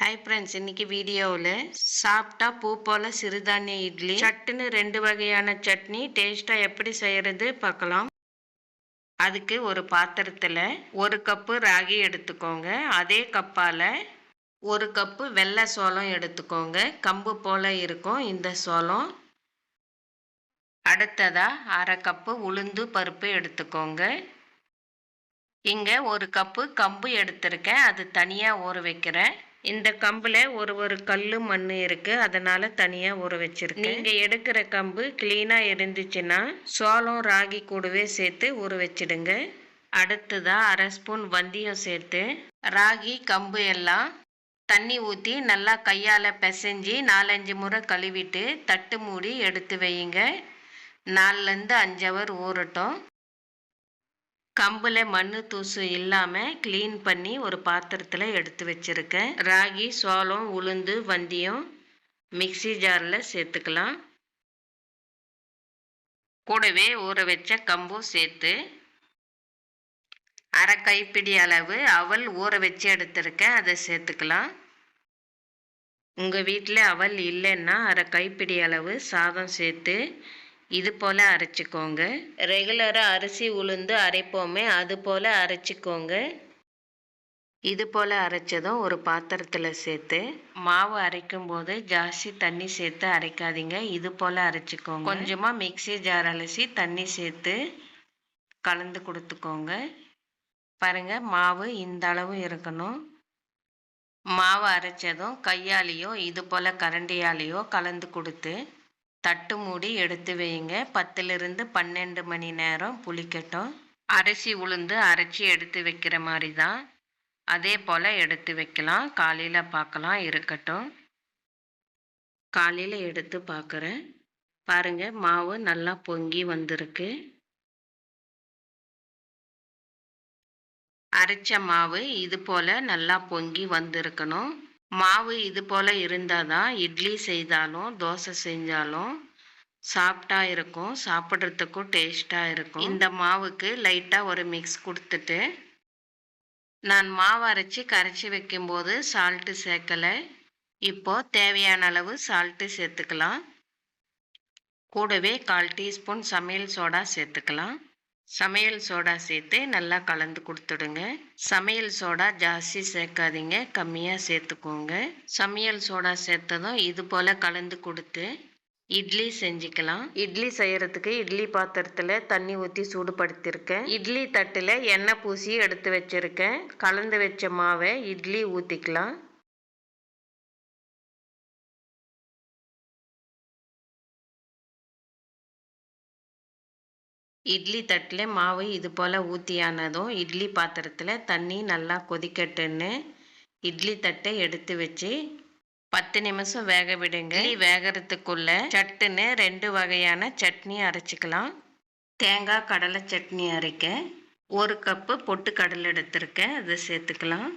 Hi friends இன்னைக்கு வீடியோவில் சாப்பிட்டா பூ போல் சிறுதானிய இட்லி சட்டுன்னு ரெண்டு வகையான சட்னி டேஸ்ட்டாக எப்படி செய்கிறது பார்க்கலாம். அதுக்கு ஒரு பாத்திரத்தில் ஒரு கப்பு ராகி எடுத்துக்கோங்க. அதே கப்பால் ஒரு கப்பு வெள்ளை சோளம் எடுத்துக்கோங்க. கம்பு போல் இருக்கும் இந்த சோளம். அடுத்ததாக அரை கப்பு உளுந்து பருப்பு எடுத்துக்கோங்க. இங்கே ஒரு கப்பு கம்பு எடுத்திருக்கேன். அது தனியாக ஊற வைக்கிறேன். இந்த கம்பில் ஒரு ஒரு கல் மண் இருக்குது அதனால் தனியாக ஊற வச்சுருக்கேன். நீங்கள் எடுக்கிற கம்பு க்ளீனாக இருந்துச்சுன்னா சோளம் ராகி கூடவே சேர்த்து ஊற வச்சிடுங்க. அடுத்ததாக அரை ஸ்பூன் வந்தியம் சேர்த்து ராகி கம்பு எல்லாம் தண்ணி ஊற்றி நல்லா கையால் பிசைஞ்சு நாலஞ்சு முறை கழுவிட்டு தட்டு மூடி எடுத்து வையுங்க. நாலுலேருந்து அஞ்சு ஹவர் ஊறட்டும். கம்பில் மண் தூசு இல்லாமல் க்ளீன் பண்ணி ஒரு பாத்திரத்தில் எடுத்து வச்சுருக்கேன். ராகி சோளம் உளுந்து வந்தியம் மிக்சி ஜாரில் சேர்த்துக்கலாம். கூடவே ஊற வச்ச கம்பும் சேர்த்து அரை கைப்பிடி அளவு அவல் ஊற வச்சு எடுத்திருக்கேன். அதை சேர்த்துக்கலாம். உங்கள் வீட்டில் அவல் இல்லைன்னா அரை கைப்பிடி அளவு சாதம் சேர்த்து இது போல் அரைச்சிக்கோங்க. ரெகுலராக அரிசி உளுந்து அரைப்போமே அது போல் அரைச்சிக்கோங்க. இது போல் அரைச்சதும் ஒரு பாத்திரத்தில் சேர்த்து மாவு அரைக்கும் போது ஜாஸ்தி தண்ணி சேர்த்து அரைக்காதீங்க. இது போல் அரைச்சிக்கோங்க. கொஞ்சமாக மிக்சி ஜார் அலசி தண்ணி சேர்த்து கலந்து கொடுத்துக்கோங்க. பாருங்க மாவு இந்த அளவு இருக்கணும். மாவு அரைச்சதும் கையாலேயோ இது போல் கரண்டியாலேயோ கலந்து கொடுத்து தட்டு மூடி எடுத்து வைங்க பத்துலேருந்து பன்னெண்டு மணி நேரம் புளிக்கட்டும். அரிசி உளுந்து அரைச்சி எடுத்து வைக்கிற மாதிரி தான் அதே போல் எடுத்து வைக்கலாம். காலையில் பார்க்கலாம். இருக்கட்டும். காலையில் எடுத்து பார்க்குறேன். பாருங்கள் மாவு நல்லா பொங்கி வந்திருக்கு. அரைச்ச மாவு இது போல் நல்லா பொங்கி வந்திருக்கணும். மாவு இது போல் இருந்தால் தான் இட்லி செய்தாலும் தோசை செஞ்சாலும் சாஃப்டாக இருக்கும் சாப்பிட்றதுக்கும் டேஸ்ட்டாக இருக்கும். இந்த மாவுக்கு லைட்டாக ஒரு மிக்ஸ் கொடுத்துட்டு நான் மாவு அரைச்சி கரைச்சி வைக்கும்போது சால்ட்டு சேர்க்கலை. இப்போது தேவையான அளவு சால்ட்டு சேர்த்துக்கலாம். கூடவே கால் டீஸ்பூன் சமையல் சோடா சேர்த்துக்கலாம். சமையல் சோடா சேர்த்து நல்லா கலந்து கொடுத்துடுங்க. சமையல் சோடா ஜாஸ்தி சேர்க்காதீங்க கம்மியாக சேர்த்துக்கோங்க. சமையல் சோடா சேர்த்ததும் இது போல் கலந்து கொடுத்து இட்லி செஞ்சுக்கலாம். இட்லி செய்யறதுக்கு இட்லி பாத்திரத்தில் தண்ணி ஊற்றி சூடுபடுத்தியிருக்கேன் இட்லி தட்டில் எண்ணெய் பூசி எடுத்து வச்சுருக்கேன். கலந்து வச்ச மாவை இட்லி ஊற்றிக்கலாம் இட்லி தட்டில் மாவு இது போல் ஊற்றியானதும் இட்லி பாத்திரத்தில் தண்ணி நல்லா கொதிக்கட்டுன்னு இட்லி தட்டை எடுத்து வச்சு பத்து நிமிஷம் வேக விடுங்க. வேகிறதுக்குள்ள சட்டுன்னு ரெண்டு வகையான சட்னி அரைச்சிக்கலாம். தேங்காய் கடலை சட்னி அரைக்க ஒரு கப்பு பொட்டுக்கடலை எடுத்திருக்கேன். அதை சேர்த்துக்கலாம்.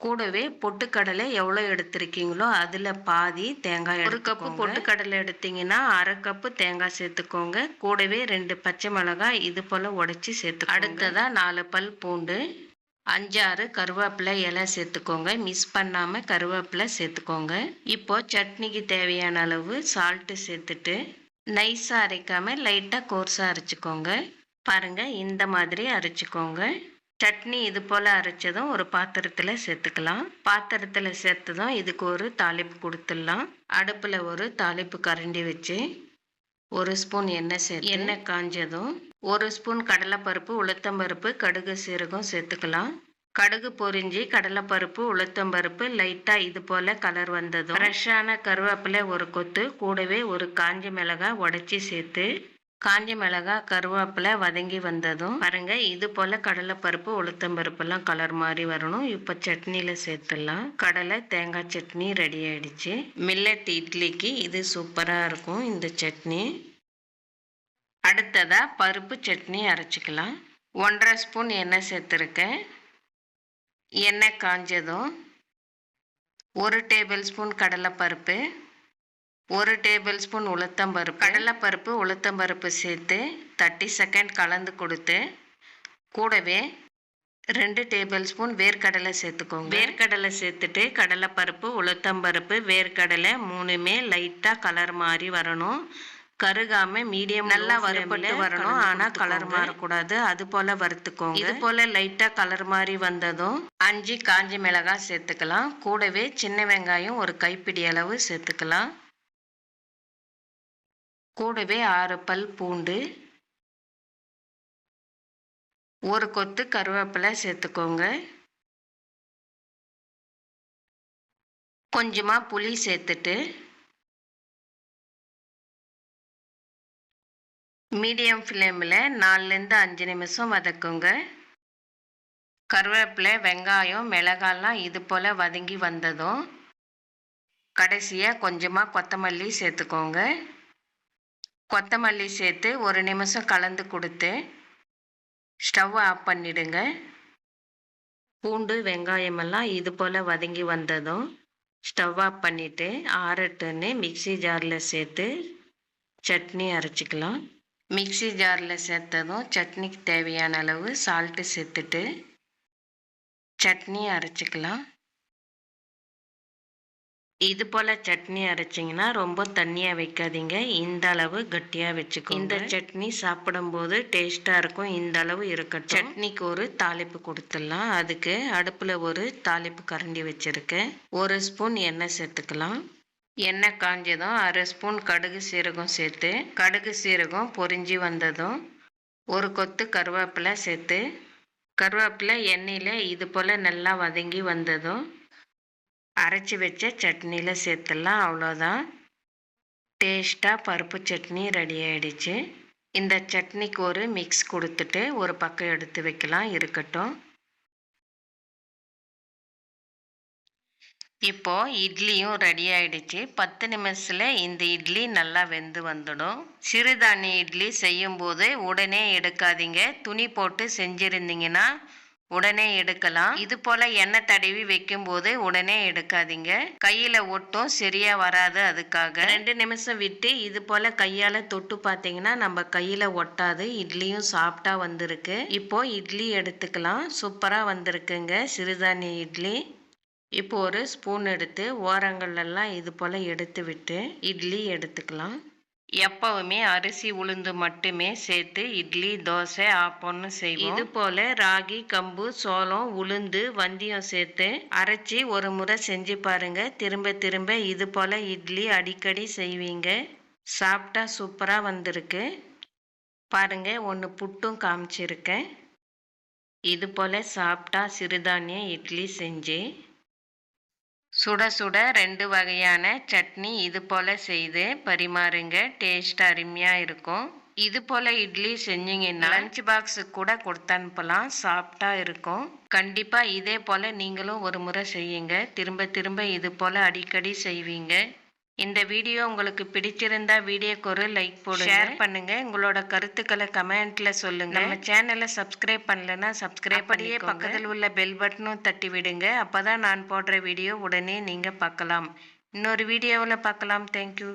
கூடவே பொட்டுக்கடலை எவ்வளோ எடுத்திருக்கீங்களோ அதில் பாதி தேங்காய் ஒரு கப்பு பொட்டுக்கடலை எடுத்தீங்கன்னா அரை கப்பு தேங்காய் சேர்த்துக்கோங்க. கூடவே ரெண்டு பச்சை மிளகாய் இது போல் உடச்சி சேர்த்து அடுத்ததாக நாலு பல் பூண்டு அஞ்சாறு கருவேப்பிலை இலை சேர்த்துக்கோங்க. மிஸ் பண்ணாமல் கருவேப்பிலை சேர்த்துக்கோங்க. இப்போ சட்னிக்கு தேவையான அளவு சால்ட்டு சேர்த்துட்டு நைஸாக அரைக்காமல் லைட்டாக கோர்ஸாக அரைச்சிக்கோங்க. பாருங்கள் இந்த மாதிரி அரைச்சிக்கோங்க. சட்னி இது போல் அரைச்சதும் ஒரு பாத்திரத்தில் சேர்த்துக்கலாம். பாத்திரத்தில் சேர்த்ததும் இதுக்கு ஒரு தாளிப்பு கொடுத்துடலாம். அடுப்பில் ஒரு தாளிப்பு கரண்டி வச்சு ஒரு ஸ்பூன் எண்ணெய் சேர்த்து எண்ணெய் காஞ்சதும் ஒரு ஸ்பூன் கடலைப்பருப்பு உளுத்தம்பருப்பு கடுகு சீரகம் சேர்த்துக்கலாம். கடுகு பொரிஞ்சு கடலைப்பருப்பு உளுத்தம்பருப்பு லைட்டாக இது போல் கலர் வந்ததும் ஃப்ரெஷ்ஷான கருவேப்பிலை ஒரு கொத்து கூடவே ஒரு காஞ்ச மிளகாய் உடச்சி சேர்த்து காஞ்ச மிளகாய் கருவேப்பிலை வதங்கி வந்ததும் பாருங்க இது போல் கடலைப்பருப்பு உளுத்தம்பருப்புலாம் கலர் மாதிரி வரணும். இப்போ சட்னியில் சேர்த்துடலாம். கடலை தேங்காய் சட்னி ரெடி ஆயிடுச்சு. மில்லட் இட்லிக்கு இது சூப்பராக இருக்கும் இந்த சட்னி. அடுத்ததாக பருப்பு சட்னி அரைச்சிக்கலாம். ஒன்றரை ஸ்பூன் எண்ணெய் சேர்த்துருக்கேன். எண்ணெய் காஞ்சதும் ஒரு டேபிள் ஸ்பூன் கடலைப்பருப்பு. ஒரு டேபிள் ஸ்பூன் உளுத்தம்பருப்பு கடலைப்பருப்பு உளுத்தம்பருப்பு சேர்த்து தேர்ட்டி செகண்ட் கலந்து கொடுத்து கூடவே ரெண்டு டேபிள் ஸ்பூன் வேர்க்கடலை சேர்த்துக்கோங்க. வேர்க்கடலை சேர்த்துட்டு கடலைப்பருப்பு உளுத்தம்பருப்பு வேர்க்கடலை மூணுமே லைட்டாக கலர் மாறி வரணும். கருகாம மீடியம் நல்லா வறுபட்டு வரணும். ஆனா கலர் மாறக்கூடாது. அது போல வறுத்துக்கோங்க. இது போல லைட்டா கலர் மாதிரி வந்ததும் அஞ்சு காஞ்சி மிளகாய் சேர்த்துக்கலாம். கூடவே சின்ன வெங்காயம் ஒரு கைப்பிடி அளவு சேர்த்துக்கலாம். கூடவே ஆறு பல் பூண்டு ஒரு கொத்து கருவேப்பிலை சேர்த்துக்கோங்க. கொஞ்சமாக புளி சேர்த்துட்டு மீடியம் ஃப்ளேமில் நாலுலேருந்து அஞ்சு நிமிஷம் வதக்குங்க. கருவேப்பிலை வெங்காயம் மிளகாலாம் இது போல் வதங்கி வந்ததும் கடைசியாக கொஞ்சமாக கொத்தமல்லி சேர்த்துக்கோங்க. கொத்தமல்லி சேர்த்து ஒரு நிமிஷம் கலந்து கொடுத்து ஸ்டவ் ஆஃப் பண்ணிடுங்க. பூண்டு வெங்காயமெல்லாம் இது போல் வதங்கி வந்ததும் ஸ்டவ் ஆஃப் பண்ணிவிட்டு ஆறட்டுன்னு மிக்சி ஜாரில் சேர்த்து சட்னி அரைச்சிக்கலாம். மிக்சி ஜாரில் சேர்த்ததும் சட்னிக்கு தேவையான அளவு சால்ட்டு சேர்த்துட்டு சட்னி அரைச்சிக்கலாம். இது போல் சட்னி அரைச்சிங்கன்னா ரொம்ப தண்ணியாக வைக்காதீங்க. இந்த அளவு கட்டியாக வச்சுக்கோ இந்த சட்னி சாப்பிடும்போது டேஸ்ட்டாக இருக்கும். இந்த அளவு இருக்கட்டும். சட்னிக்கு ஒரு தாளிப்பு கொடுத்துடலாம். அதுக்கு அடுப்பில் ஒரு தாளிப்பு கரண்டி வச்சுருக்கேன். ஒரு ஸ்பூன் எண்ணெய் சேர்த்துக்கலாம். எண்ணெய் காஞ்சதும் அரை ஸ்பூன் கடுகு சீரகம் சேர்த்து கடுகு சீரகம் பொரிஞ்சு வந்ததும் ஒரு கொத்து கருவேப்பிலை சேர்த்து கருவேப்பிலை எண்ணெயில் இது போல் நல்லா வதங்கி வந்ததும் அரைச்சி வச்ச சட்னியில் சேர்த்துடலாம் அவ்வளோதான் டேஸ்ட்டாக பருப்பு சட்னி ரெடி ஆகிடுச்சு இந்த சட்னிக்கு ஒரு மிக்ஸ் கொடுத்துட்டு ஒரு பக்கம் எடுத்து வைக்கலாம் இருக்கட்டும். இப்போ இட்லியும் ரெடி ஆயிடுச்சு. பத்து நிமிஷத்தில் இந்த இட்லி நல்லா வெந்து வந்துடும். சிறுதானிய இட்லி செய்யும்போது உடனே எடுக்காதீங்க. துணி போட்டு செஞ்சுருந்தீங்கன்னா உடனே எடுக்கலாம். இது போல எண்ணெய் தடவி வைக்கும்போது உடனே எடுக்காதீங்க. கையில ஒட்டும் சரியா வராது அதுக்காக. ரெண்டு நிமிஷம் விட்டு இது போல கையால தொட்டு பார்த்தீங்கன்னா நம்ம கையில ஒட்டாது. இட்லியும் சாப்பிட்டா வந்திருக்கு. இப்போ இட்லி எடுத்துக்கலாம். சூப்பரா வந்திருக்குங்க. சிறுதானிய இட்லி. இப்போ ஒரு ஸ்பூன் எடுத்து ஓரங்கள்லாம் இது போல் எடுத்து விட்டு இட்லி எடுத்துக்கலாம். எப்பவுமே அரிசி உளுந்து மட்டுமே சேர்த்து இட்லி தோசை ஆப்பம்னு செய்வோம். இது போல ராகி கம்பு சோளம் உளுந்து வந்தியம் சேர்த்து அரைச்சி ஒரு முறை செஞ்சு பாருங்க. திரும்ப திரும்ப இது போல இட்லி அடிக்கடி செய்வீங்க. சாப்பிட்டா சூப்பராக வந்திருக்கு. பாருங்க ஒன்று புட்டும் காமிச்சிருக்கேன். இது போல சாப்பிட்டா சிறுதானிய இட்லி செஞ்சு சுட சுட ரெண்டு வகையான சட்னி இது போல் செய்து பரிமாறுங்க. டேஸ்ட் அருமையாக இருக்கும். இது போல் இட்லி செஞ்சீங்கன்னா லஞ்ச் பாக்ஸுக்கு கூட கொடுத்து அனுப்பலாம். இருக்கும். கண்டிப்பாக இதே போல் நீங்களும் ஒரு முறை செய்யுங்க. திரும்ப திரும்ப இது போல் அடிக்கடி செய்வீங்க. இந்த வீடியோ உங்களுக்கு பிடிச்சிருந்தா வீடியோக்கு ஒரு லைக் போடுங்க. ஷேர் பண்ணுங்க. உங்களோட கருத்துக்களை கமெண்ட்ல சொல்லுங்க. நம்ம சேனலை சப்ஸ்கிரைப் பண்ணலன்னா சப்ஸ்கிரைப் அப்படியே பக்கத்தில் உள்ள பெல் பட்டனும் தட்டி விடுங்க. அப்பதான் நான் போடுற வீடியோ உடனே நீங்க பார்க்கலாம். இன்னொரு வீடியோவில் பார்க்கலாம். தேங்க்யூ